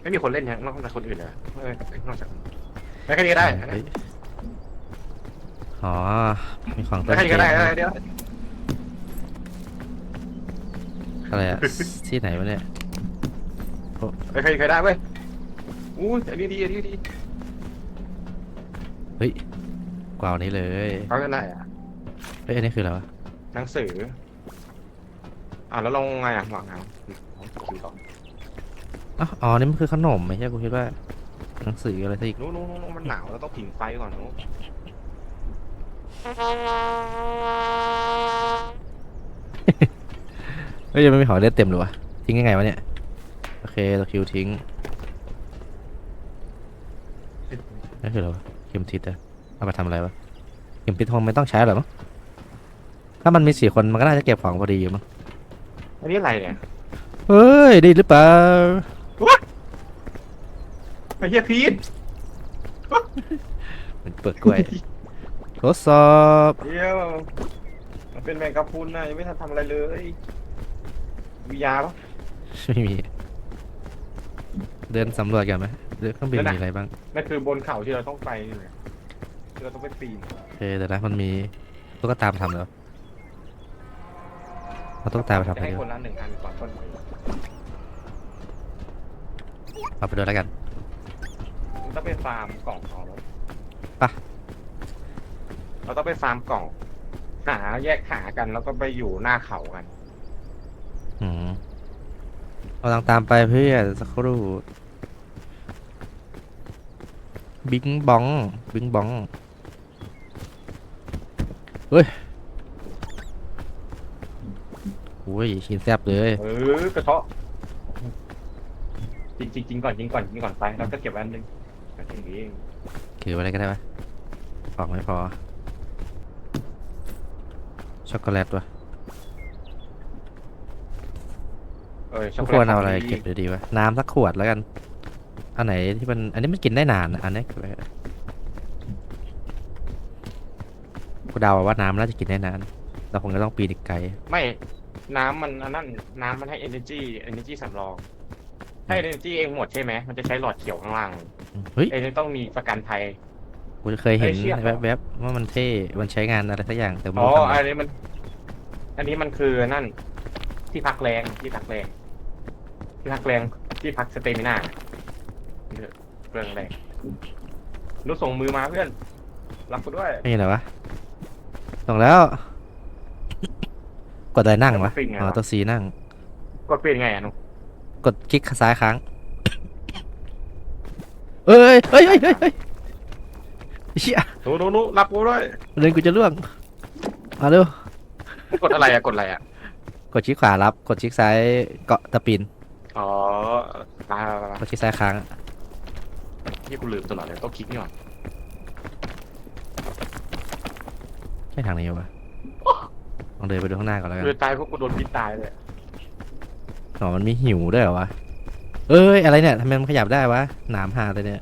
ไม่มีคนเล่นยังนอกจากคนอื่นเหรอเออนอกจากไม่แค่นี้ก็ได้เฮ้ยอ๋อ มีของไม่เต้นแค่นี้เกก็ได้มเดี๋ยวอะไรอะ ที่ไหนวะเนี่ยไม่แค่นี้ก็ได้เว้ยอู้อันนี้ดีอันนี้ดีเฮ้ยกว่าอันนี้เลย เขาจะไหนอะเฮ้ย อันนี้คืออะไรวะ หนังสืออ่าแล้วลงไงอะวางไงคิวต่อ อ๋ออ๋อนี่มันคือขนมไม่ใช่กูคิดว่า หนังสืออะไรสักอีก นู้นนู้นนู้นมันหนาวเราต้องผิงไฟก่อนนู้นเฮ้ยยังไม่มีของเล่นเต็มเลยวะทิ้งยังไงวะเนี่ย โอเคเราคิวทิ้งนั่นคืออะไรวะเข็มทิศอะเอามาทำอะไรวะเข็มทิศคงไม่ต้องใช้หรอกมั้งถ้ามันมีสี่คนมันก็น่าจะเก็บของพอดีอยู่มั้งอันนี้อะไรเนี่ย เฮ้ยดีหรือเปล่าไอ้ เหี้ยพีทมันเปิดกล้วยทดสอบเดี๋ยวมันเป็นแมงกะพรุนนะยังไม่ทันทำอะไรเลยวิยาปะ ไม่มี เดินสำรวจกันไหมเรือเครื่องบินนั่นน่ะมีอะไรบ้างนั่นคือบนเขาที่เราต้องไปนี่แหละที่เราต้องไปปีนโอเคเดี๋ยวนะมันมีตุ๊กตามาทำแล้วเอาตุ๊กตาไปทำอะไรให้ดีควะนละหนึ่งอันก่อนต้นไม้เอาไปดูแล้วกันมัน ต้องไปฟาร์มกล่องของเราปะเราต้องไปฟาร์มกล่อง หาแยกหากันแล้วก็ไปอยู่หน้าเขากัน อืมเราต้องตามไปเพื่อนสักครู่บิงบองบิงบองเฮ้ยโอ้ยชินแซบเลยเออกระเทาะจริงจริงจริงก่อนจริงก่อนจริงก่อนไปเราก็เก็บไว้อันหนึง อย่างนี้คืออะไรก็ได้ปะของไม่พอ ช็อกโกแลตวะเออช็ทุอกกโกคแลนตเอาอะไรขงดีเก็บดีๆวะ น้ำสักขวดแล้วกัน อันไหนที่มัน อันนี้มันกินได้นานอะอันนี้เก็บไว้กูเดาว่าน้ำน่าจะกินได้นาน เราคงจะต้องปีนอีกไกล ไม่ น้ำมันอันนั้นน้ำมันให้ energy energy สำรอง ถ้า energy เองหมดใช่ไหม มันจะใช้หลอดเขียวข้างล่างเฮ้ย เองต้องมีประกันภัย กูเคยเห็นไอ้เชี่ย แวบๆว่ามันเท่ มันใช้งานอะไรสักอย่างแต่ไม่อ๋อ รู้ทำอะอัไรนนี้มัน อันนี้มันคือนั่น ที่พักแรง ที่พักแรง ที่พักแรง ที่พักสเตมินาเรื่องแรงนุส่งมือมาเพื่อน รับกูด้วย ไม่เห็นเหรอวะส่งแล้ว กดอะไรนั่งวะปิ้งไงอ๋อวะตัวซีนั่ง กดเปลี่ยนไงอะนุ กดคลิกซ้ายค้างเอ้ยเฮ้ยเฮ้ยเฮ้ยเฮ้ยเชี่ยนุนุนุรับกูด้วยเดินกูจะล่วงมาเร็วมึงกดอะไรอะกดอะไรอะกดชิคขวารับ กดชิคซ้ายเกาะตะปินอ๋อมามามากดชิคซ้ายค้างที่กูลืมตลอดเลยต้องคลิกนี่หว่าไม่ทางนี้วะลองเดินไปดูข้างหน้าก่อนแล้วกันคือตายพวกกูโดนพิษตายเลย อ๋อมันมีหิวด้วยเหรอวะ เอ้ยอะไรเนี่ยทำไมมันขยับได้วะหนามหาเลยเนี่ย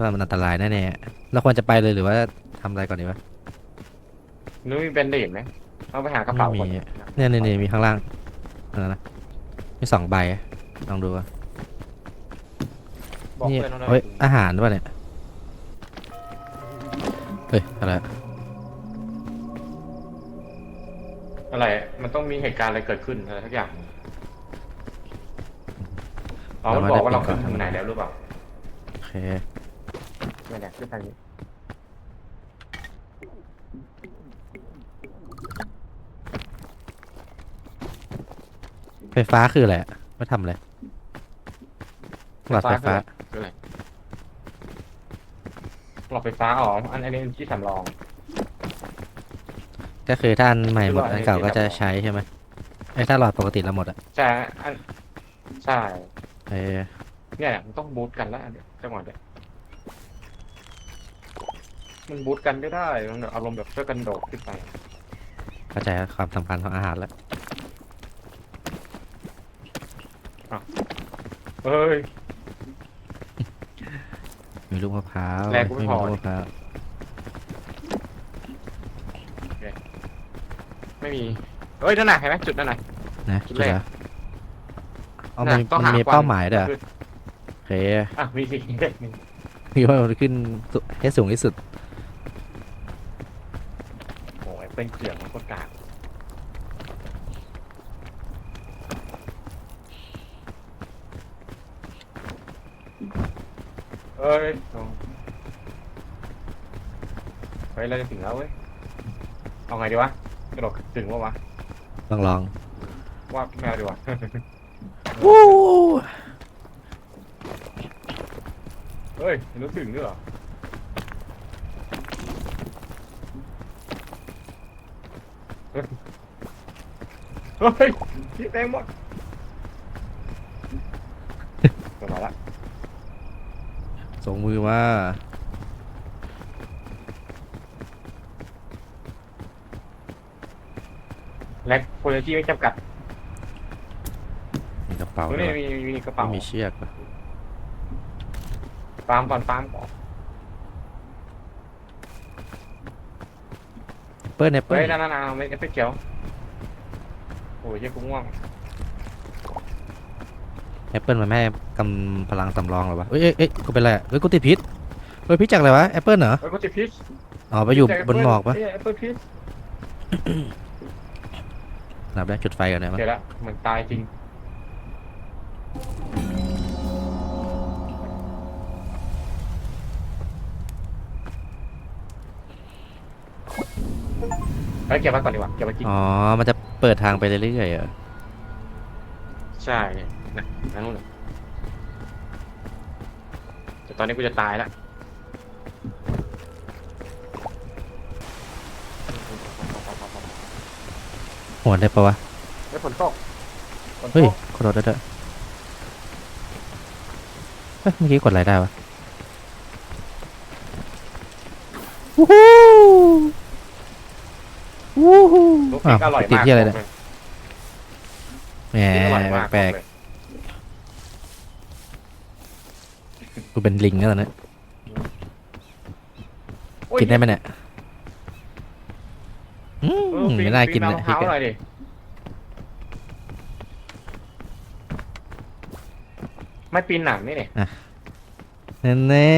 ว่ามันอันตรายแน่ๆเราควรจะไปเลยหรือว่าทำอะไรก่อนดีวะนุ้ยมีแบนเดดไหมเอาไปหากระเป๋าก่อนไม่มีเนี่ยเนี่ยเนี่ยมีข้างล่างอะไรนะมีสองใบลองดูวะบอกนี่เพื่อนเราหน่เฮ้อยยอาหารด้วยเนี่ยเฮ้ยอะไรอะไร มันต้องมีเหตุการณ์อะไรเกิดขึ้นอะไรทักอย่าง อ๋อมันบอกว่าเราขึ้นถึงไหนแล้วหรือเปล่าโอเคไม่แน่ขึ้นทางนี้ไฟฟ้าคืออะไรอะไม่ทำอะไรหลอดไฟฟ้าคืออะไรหลอดไฟฟ้าอ๋ออันอันนี้ที่สำรอง ก็คือถ้าอันใหม่หมดคือหลอดอันเก่าก็จะไฟฟ้าใช้ใช่ไหมไอ้ถ้าหลอดปกติเราหมดอะใช่อันใช่ เออเนี่ยมันต้องบูทกันแล้วอันเนี้ยจังหวะเนี้ยมันบูทกันไม่ได้มันแบบอารมณ์แบบช่วยกันโดดขึ้นไปเข้าใจความสำคัญของอาหารแล้วเฮ้ย มีลูกมะพร้าวแรงกูไม่ไม่พมีอลูกมะพร้าวไม่มีเฮ้ยนั่นน่ะเห็นไหมจุดนั่นน่ะนะจุจุดดแรกแล้ว เอามันน่ะต้องมันหามีควัน เป้าหมายด้วยเหรอคือโอเคอะมีสิเลขหนึ่งมีว่ามันขึ้นสุดให้สูงที่สุดโอ้ยเป็นเกลืองมันโคตรกากเอ้ยโอ้เฮ้ยเราจะถึงแล้วเว้ย เอาไงดีวะ กระโดดถึงวะวะ ลองลองว่าแมวดีกว่า วู้เฮ้ยรู้ถึงด้วยเหรอเฮ้ยเฮ้ยพี่แตงหมดสบาละส่งมือมาแล็กโพลิจีไม่จำกัด เป๋าตรงด้นี้วยมีมีมีกระเป๋าไม่มีเชือกปะฟาร์มก่อนฟาร์มก่อนเปิ้ลเนี่ยเปิ้เฮ้ลยนั่นนั่นนั่นไม่ไม่เกี่ยวโอ้ยเหี้ยกูง่วงแอปเปิลมันไม่ให้กำพลังสำรองหรอวะเอ้ยเอ้ยเอ้ยกูเป็นไรอะเฮ้ยกูติดพิษเฮ้ยพิษจากอะไรวะแอปเปิลเหรอเฮ้ยกูจะพิชอ๋อไปอยู่บนหมอกปะเฮ้ยแอปเปิลพิชนับได้จุดไฟกันได้มั้ยเดี๋ยวละเหมือนตายจริง เฮ้ยเก็บไว้ก่อนดีกว่าเก็บไว้กินอ๋อ มันจะเปิดทางไปเรื่อยๆเหรอใช่นะนั่นนู่นน่ะแต่ตอนนี้กูจะตายแล้วหัวได้ปะวะเฮ้ยฝนตกฝนตเฮ้ยกกดรถได้ด้วยเฮ้ยเมื่อกี้กดอะไรได้วะวู้ฮู้ วู้ฮู้ลูกพริอ้าวกอร่อยติดมากที่อะไรเนี่ยแหมพริกอร่อยมากแปลกบอกเลยๆกูเป็นลิงแล้วตอนนี้โอ้ยกินได้ไหมเนี่ยอืเอมอปีไม่น่ากินปีนะมะพพริร้ากวอะหน่อยดิไม่ปีนหนังนี่เนี่ยแน่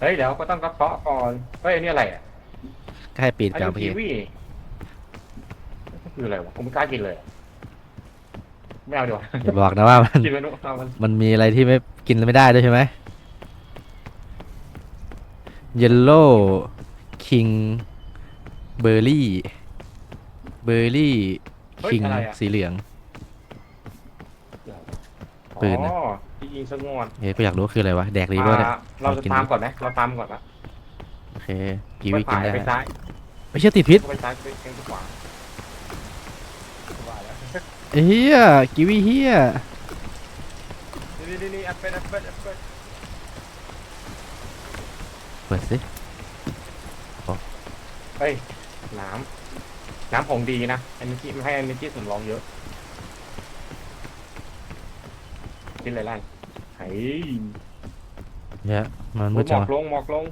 เฮ้ยเดี๋ยวก็ต้องกระเทาะก่อน เฮ้ยอันนี่อะไรอะๆก็ให้ปีนอันกลางนี้เมื่อกีกี้วีคืออะไรวะผมไม่กล้ากินเลยอะไม่เอาดีกว่าอย่าบอกนะว่ามัน กินมันเอามันมันมีอะไรที่ไม่กินไม่ได้ด้วยใช่ไหมเยลโล่คิงเบอร์รี่เบอร์รี่คิงสีเหลือง ปืนนะ อ๋อที่ ยิงสงวนเฮ้ยกูอยากรู้คืออะไรวะ แดกรีเวอร์เนี่ยอ่าเราจะตามก่อนไหมเราตามก่อนปะโอเคกีวีกินได้ไปซ้ายไม่ใช่ติดพิษไปซ้ายไปเชียงขวาสบายแล้วเฮียกีวีเฮียนี่นี่นี่แอปเปิ้ลแอปเปิ้ลแอปเปิ้ลเปิดสิเฮ้ยน้ำน้ำของดีนะอันนี้ที่ไม่ให้อันนี้ที่สำรองเยอะ กินอะไรล่ะเฮ้ยเนี่ยมันหมมืดจังอกวะลงหมอกลง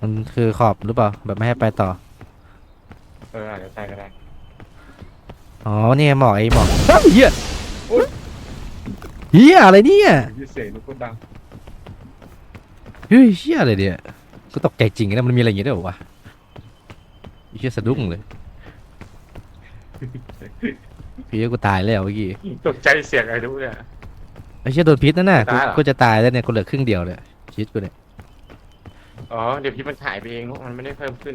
มันคือขอบหรือเปล่า แบบไม่ให้ไปต่อ เอออาจจะใช่ก็ได้อ๋อนี่ไงหมอกไอ้หมอกเฮ้ยเฮียอุ๊ยเฮียอะไรเนี่ยยี่เสียงนุกดังเฮ้ยเฮียอะไรเนี่ยกูตกใจจริงนะมันมีอะไรอย่างเงี้ยด้วยเหรอวะเฮียสะดุ้งเลย พี่กูตายแล้วเมื่อกี้ตกใจเสียงอะไรรู้เนี่ย ไอ้เชี่ยโดนพิษนั่นน่ะกูตายเหรอ กูจะตายแล้วเนี่ยกูเหลือครึ่งเดียวเลยชีวิตกูเนี่ย อ๋อ เดี๋ยวพี่มันหายไปเองนุกมันไม่ได้เพิ่มขึ้น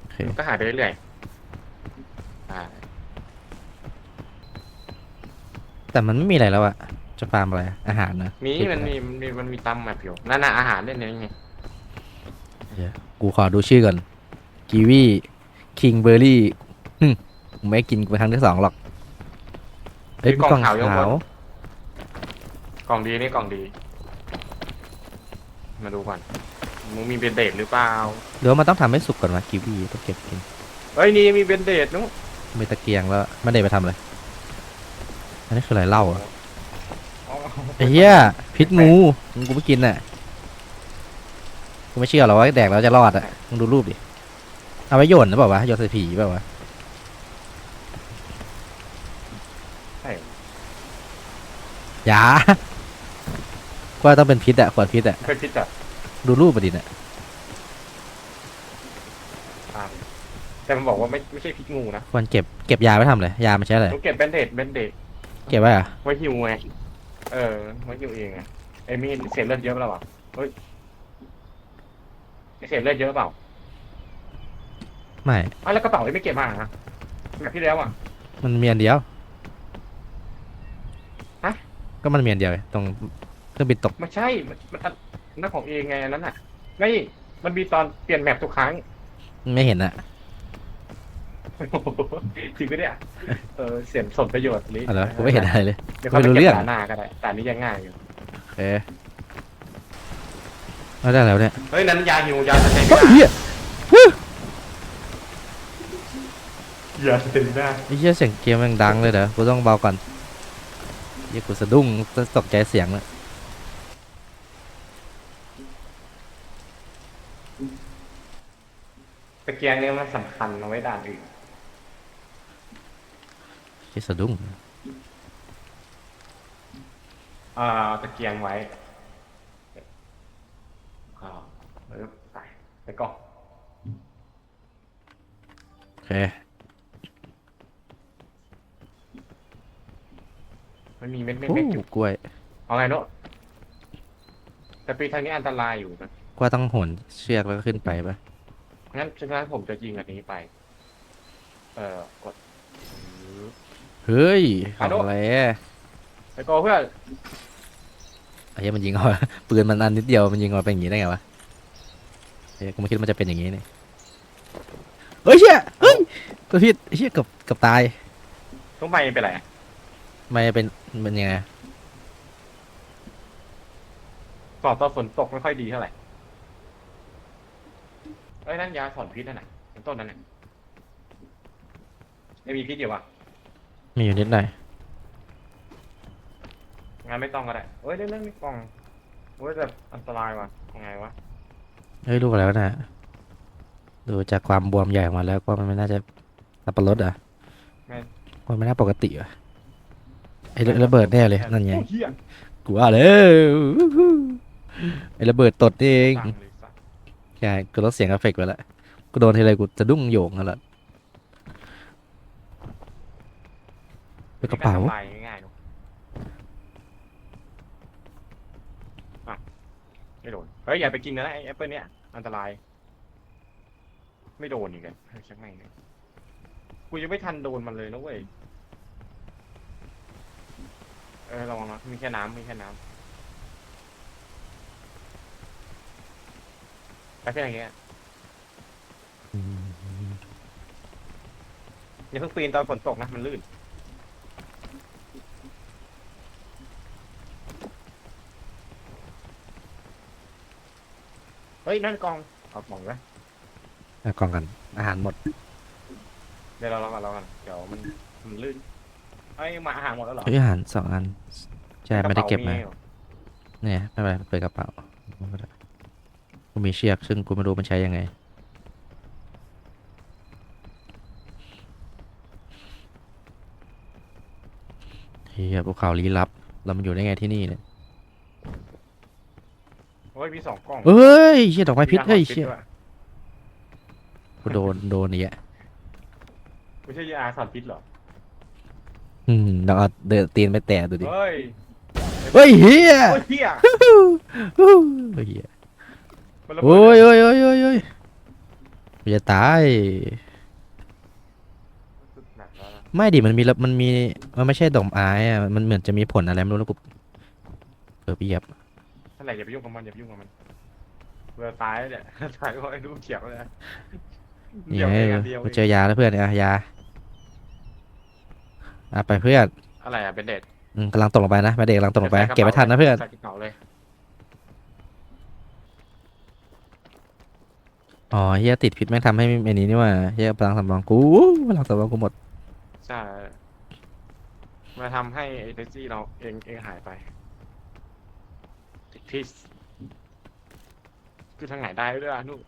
โอเค มันก็หายไปเรื่อยๆอ่าแต่มันไม่มีอะไรแล้วอะจะฟาร์มอะไรอาหารนะมีเก็บมันไว้มีมันมีมันมีตำแบบอยู่นั่นน่ะอาหารเล่นเนี่ยไงกูขอดูชื่อก่อนกีวีคิงเบอร์รี่กูไม่กินไปครั้งที่สองหรอก เฮ้ยมีมีกกล่ล่อองงขาวอยู่ขาว กล่องดีนี่กล่องดี มาดูก่อนมึงมีเบนเดดหรือเปล่าหรือว่ามันต้องทำให้สุกก่อนวะกีวีต้องเก็บกินเฮ้ยนี่มีเบนเดดนุ๊กมีตะเกียงแล้วไม่ได้ไปทำอะไรอันนี้คืออะไรเหล้าเหรออ๋อไอ้เหี้ยพิษงูมึงกูไม่กินน่ะกูไม่เชื่อหรอกว่าแดกแล้วจะรอดอะมึงดูรูปดิเอาไว้โยนนะเปล่าวะโยนใส่ผีเปล่าวะ ช่เหรอ อยาว่าต้องเป็นพิษอะขวดพิษอะเคยคิดจะดูรูปมาดิน่ะตามแต่มันบอกว่าไม่ไม่ใช่พิษงูนะควรเก็บเก็บยาไว้ทำเลยยามันใช้อะไรต้องเก็บแบนเดดแบนเดดเก็บไว้อะไว้ฮิวไงเออไว้ฮิวเองไงไอ้มีเสียเลือดเยอะเปล่าวะเฮ้ยเสียเลือดเยอะเปล่าไม่อ้าวแล้วกระเป๋าไอ้ไม่เก็บมาอะแบบที่แล้วอะมันมีอันเดียวฮะ ก็มันมีอันเดียวไงตรงเครื่องบินตก ไม่ใช่ มันมันอันนั่นของเองไงอันนั้นอะไม่มันมีตอนเปลี่ยนแมปทุกครั้ง ไม่เห็นอะจริงปะเนี่ยเออเสียงสมประโยชน์ลิอะไรวะกูไม่เห็นอะไรเลย เดี๋ยวเขาไปไม่รู้เก็เรื่บองตาหน้าก็ได้แต่อันนี้ยังง่ายอยู่ โอเคแล้วได้แล้วเนี่ยเฮ้ย นั้นยาหิวยาสเตมิเฮ้ยน่าเฮียยาสเตมิน่าไอ้เหี้ยเสียงเกมมันดังเลยเด้อกูต้องเบาก่อนเฮี ยกูสะดุ้งตกใจเสียงเลยตะเกียงเนี่ยมันสำคัญเอาไว้ด่านอื่นเฮียสะดุ้งอ่าตะเกียงไว้อ่าเออไปไปก่อน โอเค มันมี เม็ดเม็ดโอ้เม็ดอยู่กล้วย เอาไงโนอะแต่ปีทางนี้อันตรายอยู่นะกว่าต้องโหนเชือกแล้วก็ขึ้นไปปะงั้นฉะนั้นผมจะยิงอันนี้ไป เอ่อกด เฮ้ยขฮัอลงโหลอะไรไปก่อนเพื่อนไอ้เหี้ยมันยิงเอาปืนมันอันนิดเดียวมันยิงออกมาเป็นอย่างนี้ได้ไงวะเฮ้ยกูไม่คิดว่ามันจะเป็นอย่างนี้นี่เฮ้ยเชี่ยเฮ้ยตัวพิษเชี่ยเกับกับตายต้องไปเป็นไรอะ ไม่เป็นมันยังไงสอบตอนฝนตกไม่ค่อยดีเท่าไหร่เอ้ยนั่นยาถอนพิษนั่นน่ะเป็นต้นนั่นน่ะไม่มีพิษอยู่วะมีอยู่นิดหน่อยงั้นไม่ต้องก็ได้เอ้ยเล่นเล่นไม่กล่องเอ้ยแบบอันตรายวะยังไงวะเฮ้ยลูกอะไรวะน่ะดูจากความบวมใหญ่ออกมาแล้วก็มันไม่น่าจะสับปะรดอะไม่ มันไม่น่าปกติอะ ไอ้ระระเบิดแน่เลยนั่นไง โอ้เหี้ยกูว่าแล้วไอ้ระเบิดตดนี่เองสั่งเลยสัสใช่กูลดเสียงเอฟเฟกต์ไปแล้วกูโดนทีไรกูจะดุ้งโยงกันละเป็นกระเป๋ามีทำลายง่ายๆเนอะอะไม่โดน เฮ้ยอย่าไปกินนะไอ้แอปเปิลเนี่ยอันตราย ไม่โดนอีกเลยชักไม่งเลยกูยังไม่ทันโดนมันเลยนะเว้ยเออระวังนะมีแค่น้ำมีแค่น้ำไปเพื่อนอย่างเงี้ยอย่าเพิ่งปีนตอนฝนตกนะมันลื่นเฮ้ยนั่นกองเอากล่องไว้เอากล่องกัน อาหารหมด เดี๋ยวเราเรากันเรากันเดี๋ยวมันมันลื่น เอ้ยมาอาหารหมดแล้วเหรอเฮ้ยอาหารสองอันใช่ไม่ได้เก็บมาระป๋หรอเนี่ยไม่เป็นไรเปิดกระเป๋ากูมีเชือกซึ่งกูไม่รู้มันใช้ยังไงเฮียภูเขาลี้ลับเรามันอยู่ได้ไงที่นี่เนี่ยเฮ้ยมีสองกล่องเอ้ยเชี่ยดอกไม้พิษมีเฮ้ยอาหารเชี่ยด้วยกูโดนโดนนี่อะไม่ใช่ยาสารพิษเหรอ อืมลองเอาเดินตีนไปแตะดูดิ เฮ้ยเฮ้ยเฮียโอ้ยเฮียเฮ้ยเหี้ยมันระเบิดโอ้ยโอ้ยโอ้ยโอ้ยโอ้ยกูจะตาย หนักแล้วนะไม่ดิมันมีระมันมี มันไม่ใช่ดอกไม้อะมันเหมือนจะมีผลอะไรไม่รู้แล้วกูเออไปเหยียบท่านไหนอย่าไปยุ่งกับมันอย่าไปยุ่งกับมันเวลาตายแล้วเนี่ยตายเพราะไอ้ลูกเขียวเลยนะนี่เดี๋ยวไงเองอันเดียวกูเองเจอยาแล้วเพื่อนอะยา อะไปเพื่อนอะไรอะเป็นเด็ดอืมกำลังตกลงไปนะมาเด็กกำลังตกลงไป เก็บไว้ทันนะเพื่อนใส่กระเป๋าเลยอ๋อเฮียติดพิษแม่งทำให้ไอ้นี้นี่ว่าเฮียพลังสำรองกูพลังสำรองกูหมดใช่มาทำให้เอเนจีเราเองเองหายไปติดพิษคือทางไหนได้ด้วยอะนู่น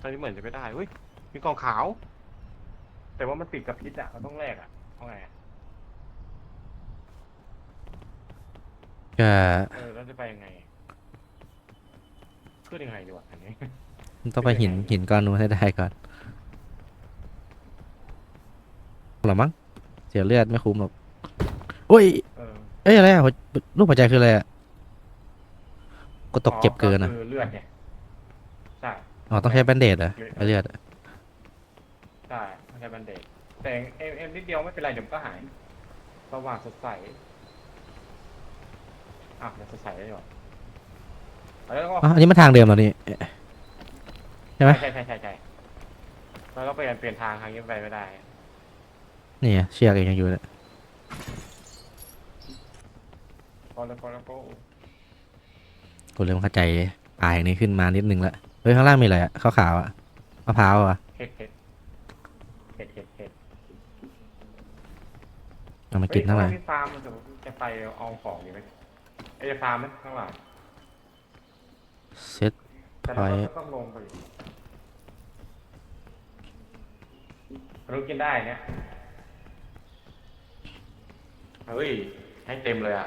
ตอนนี้เหมือนจะไม่ได้เฮ้ยมีกล่องขาว แต่ว่ามันติดกับพิษอะเราต้องแลกอะเอาไงอะ ก็เออแล้วจะไปยังไงขึ้นยังไงดีวะอันนี้ ต้องไปหินหินก้อนนู้นให้ได้ก่อนหรอมั้งเสียเลือดไม่คุ้มหรอกโอ้ย เออเอ้ยอะไรอะหัวลูกหัวใจคืออะไรอะก็ตกเจ็บเกินอะคือเลือดเนี่ยใช่ อ๋อ ต้องใช้แบนเดดเหรอเอาเลือดอะใช่ไม่ใช่บันเดตแต่เอ็มเอ็มนิดเดียวไม่เป็นไรเดี๋ยวมันก็หายสว่างสดใส อะเดี๋ยวสดใสได้หรอแล้วก็อ๋ออันนี้มันทางเดิมเหรอนี่ ใช่ไหมใช่ใช่ใช่ใช่แล้วก็เปลี่ยนเปลี่ยนทางทางนี้ไปไม่ได้ นี่ไงเชือกยังอยู่เลยพอแล้วพอแล้วก็กูเริ่มเข้าใจปลายนี้ขึ้นมานิดนึงละเฮ้ยข้างล่างมีอะไรอะขาวๆอะมะพร้าวอะเห็ดเห็ดเห็ดเห็ดเห็ดเอามากินเท่าไหร่ ฮ้ยที่ฟาร์มมันจะจะไปเอาของดีไหม ไอ้จะฟาร์มไหมข้างหลังเซ็ตแต่เราไปก็ต้องลงไปอยู่รู้กินได้เนี่ย เฮ้ย ให้เต็มเลยอะ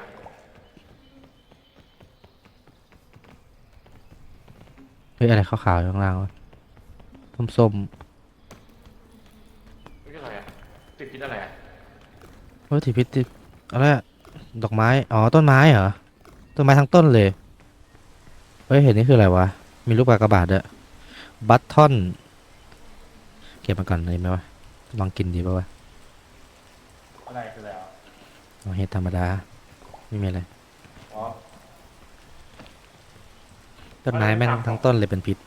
เฮ้ยอะไรขาวๆอยู่ข้างล่างวะส้มนี่คืออะไรอะติดพิษอะไรอะ ๆเฮ้ยถีพิษติดอะไรอะดอกไม้ อ๋อ ต้นไม้เหรอ ต้นไม้ทั้งต้นเลย เฮ้ย เห็นนี่คืออะไรวะ มีรูปกากบาทด้วยบัตทอน เก็บมาก่อนเลยไหมวะ ลองกินดีป่าวะอะไรคืออะไรอะลองเห็ดธรรมดา ไม่มีอะไร อ๋อต้นไม้แม่งทั้งต้นเลยเป็นพิษ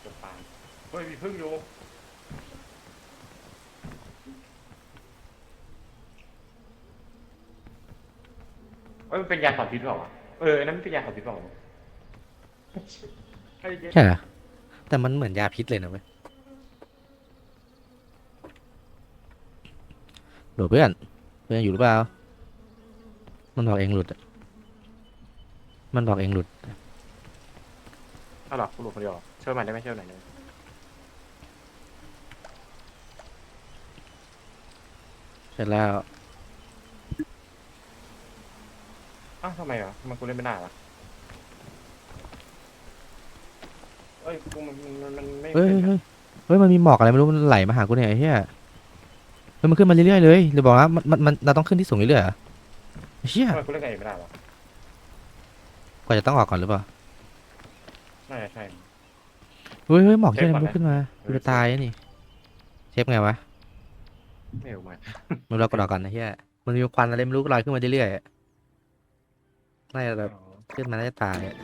เกือบตายเฮ้ยมีพึ่งอยู่เอ้ยมันเป็นยาถอนพิษเปล่าวะเอออันนั้นมันเป็นยาถอนพิษเปล่าวะไอ้เจ๊ใช่เหรอแต่มันเหมือนยาพิษเลยนะเว้ยโดดเพื่อนเพื่อนอยู่หรือเปล่า มันบอกเองหลุดอะมันบอกเองหลุด เอาหรอคุณหลุดคนเดียวเหรอช่วยมันได้ไหมช่วยหน่อยได้ไหมเสร็จแล้ว อ้าวทำไมอะทำไมันกูเล่นไม่ได้วะเอ้ยกูมันมันมันไม่เฮ้ยเป็นเฮ้ยเฮ้ยมันมีหมอกอะไรไม่รู้มันไหลมาหากูเนี่ยไอ้เหี้ยเฮ้ยมันขึ้นมาเรื่อยๆเลยเดี๋ยวบอกนะมันมันมันเราต้องขึ้นที่สูงเรื่อยๆเหรอไอ้เหี้ยทำไมกูเล่นกับเองไม่ได้วะกว่าจะต้องออกก่อนหรือเปล่าน่าจะใช่ เฮ้ยเฮ้ยหมอกเหี้ยอะไรเช็ไม่คก่อนนะรู้ขึ้นมาเอกูอจะตายอะนี่เชฟไงวะ ไม่รู้มันมันเรากดออกก่อนนะเหี้ยมันมีควันอะไรไม่รู้ลอยขึ้นมาเรื่อยๆอะ น่าจะแบบขึ้นมาได้ตายอะ